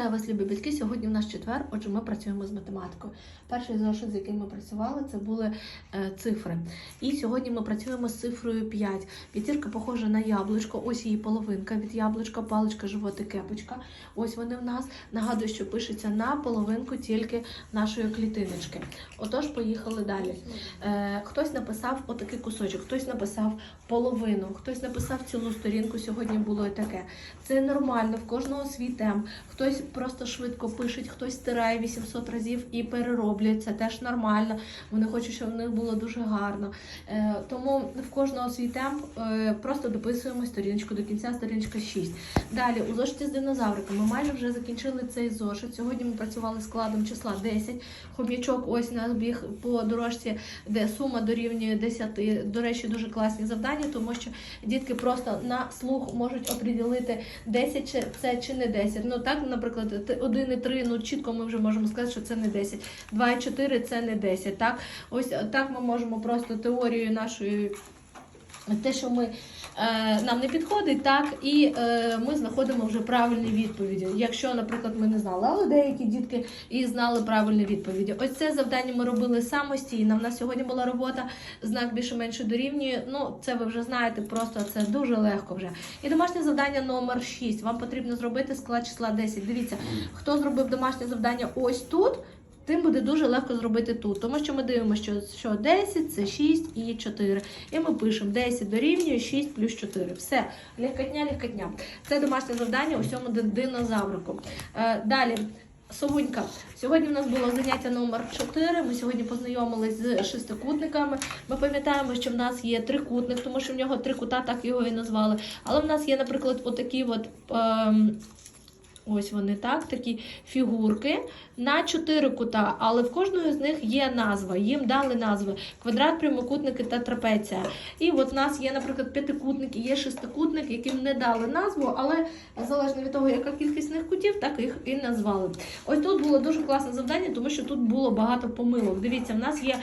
Вітаю вас, любі батьки. Сьогодні в нас четвер, отже, ми працюємо з математикою. Перший зошит, з яким ми працювали, це були е, цифри. І сьогодні ми працюємо з цифрою 5. П'ятірка похожа на яблучко. Ось її половинка від яблучка, паличка, животик, кепочка. Ось вони в нас. Нагадую, що пишеться на половинку тільки нашої клітиночки. Отож, поїхали далі. Е, хтось написав отакий кусочок, хтось написав половину, хтось написав цілу сторінку. Сьогодні було і таке. Це нормально, в кожного свій тем. Хтось просто швидко пише, хтось стирає 800 разів і перероблює. Це теж нормально. Вони хочуть, щоб в них було дуже гарно. Е, тому в кожного свій темп е, просто дописуємо сторіночку до кінця, сторіночка 6. Далі у зошиті з динозавриками. Майже вже закінчили цей зошит. Сьогодні ми працювали складом числа 10. Хом'ячок ось нас біг по дорожці, де сума дорівнює 10. До речі, дуже класні завдання, тому що дітки просто на слух можуть оприділити 10 чи це чи не 10. Ну так, наприклад, т- 1 і 3, ну чітко ми вже можемо сказати, що це не 10. 2 і 4 це не 10. Так, ось так ми можемо просто теорію нашої. Те, що ми, е, нам не підходить, так, і е, ми знаходимо вже правильні відповіді. Якщо, наприклад, ми не знали, але деякі дітки і знали правильні відповіді. Ось це завдання ми робили самостійно. У нас сьогодні була робота, знак більше-менше дорівнює. Ну, це ви вже знаєте, просто це дуже легко вже. І домашнє завдання номер 6. Вам потрібно зробити склад числа 10. Дивіться, хто зробив домашнє завдання ось тут. Тим буде дуже легко зробити тут, тому що ми дивимося, що, що 10 це 6 і 4. І ми пишемо 10 дорівнює 6 плюс 4. Все, легкотня, легкотня. Це домашнє завдання у всьому динозаврику. Е, далі. Совунька. Сьогодні в нас було заняття номер 4. Ми сьогодні познайомились з шестикутниками. Ми пам'ятаємо, що в нас є трикутник, тому що в нього три кута, так його і назвали. Але в нас є, наприклад, отакі от. Ем, Ось вони так, такі фігурки на чотири кута, але в кожної з них є назва. Їм дали назви квадрат, прямокутники та трапеція. І от у нас є, наприклад, п'ятикутник і є шестикутник, яким не дали назву, але залежно від того, яка кількість них кутів, так їх і назвали. Ось тут було дуже класне завдання, тому що тут було багато помилок. Дивіться, в нас є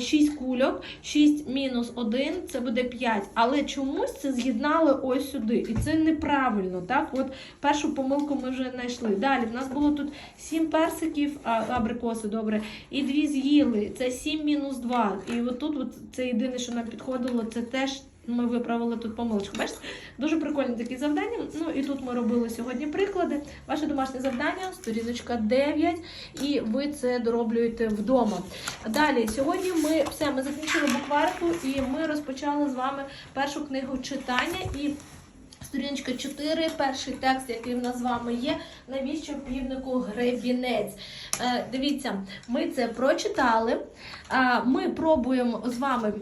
6 кульок, 6 мінус 1 це буде 5. Але чомусь це з'єднали ось сюди. І це неправильно. Так, от першу помилку ми вже знайшли. Далі в нас було тут 7 персиків, а, абрикоси, добре, і 2 з'їли. Це 7 мінус 2. І от тут от це єдине, що нам підходило, це теж. Ми виправили тут помилочку. Бачите, дуже прикольні такі завдання. Ну і тут ми робили сьогодні приклади. Ваше домашнє завдання, сторіночка 9, і ви це дороблюєте вдома. Далі, сьогодні ми все, ми закінчили букварику, і ми розпочали з вами першу книгу читання. І Сторіночка 4, перший текст, який в нас з вами є. Навіщо півнику гребінець? Е, дивіться, ми це прочитали. А, ми пробуємо з вами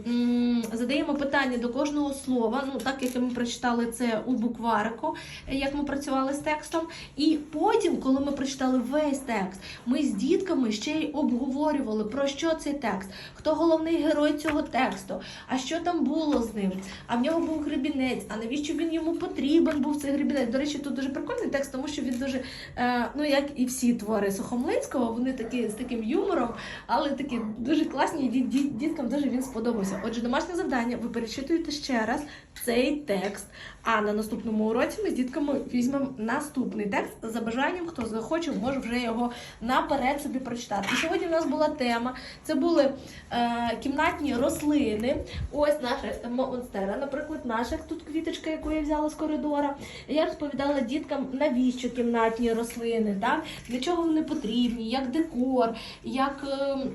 задаємо питання до кожного слова. Ну, так як ми прочитали це у букварику, е, як ми працювали з текстом. І потім, коли ми прочитали весь текст, ми з дітками ще й обговорювали про що цей текст, хто головний герой цього тексту, а що там було з ним. А в нього був гребінець. А навіщо він йому потрібен був цей гребінець? До речі, тут дуже прикольний текст, тому що він дуже, е, ну як і всі твори Сухомлинського, вони такі з таким юмором, але такі дуже класні. і діт- діт- Діткам дуже він сподобався. Отже, домашнє завдання. Ви перечитуєте ще раз цей текст. А на наступному уроці ми з дітками візьмемо наступний текст. За бажанням, хто захоче, може вже його наперед собі прочитати. І сьогодні в нас була тема. Це були е, кімнатні рослини. Ось наша монстера, наприклад, наша тут квіточка, яку я взяла з коридора. Я розповідала діткам, навіщо кімнатні рослини, так? для чого вони потрібні, як декор, як. е, м,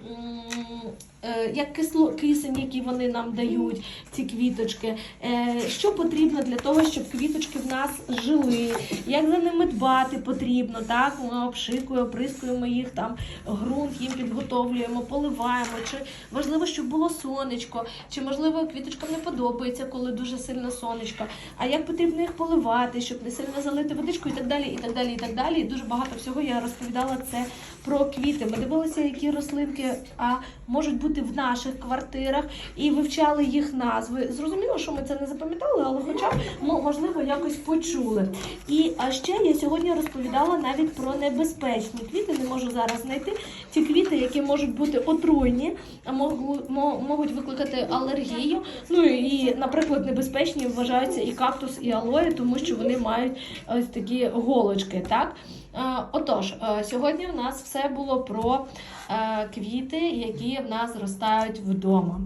Як кисло, кисень, який вони нам дають, ці квіточки, Е, що потрібно для того, щоб квіточки в нас жили, як за ними дбати потрібно, так ми обшикуємо, оприскуємо їх там, ґрунт їм підготовлюємо, поливаємо. Чи важливо, щоб було сонечко, чи можливо квіточкам не подобається, коли дуже сильно сонечко. А як потрібно їх поливати, щоб не сильно залити водичку і так далі, і так далі, і так далі. І дуже багато всього я розповідала це про квіти. Ми дивилися, які рослинки а, можуть бути в наших квартирах, і вивчали їх назви. Зрозуміло, що ми це не запам'ятали, але хоча б ну, можливо якось почули. І а ще я сьогодні розповідала навіть про небезпечні квіти. Не можу зараз знайти ті квіти, які можуть бути отруйні, а можуть викликати алергію. Ну і, наприклад, небезпечні вважаються і кактус, і алоє, тому що вони мають ось такі голочки. Так Отож, е, сьогодні в нас все було про е, квіти, які в нас зростають вдома.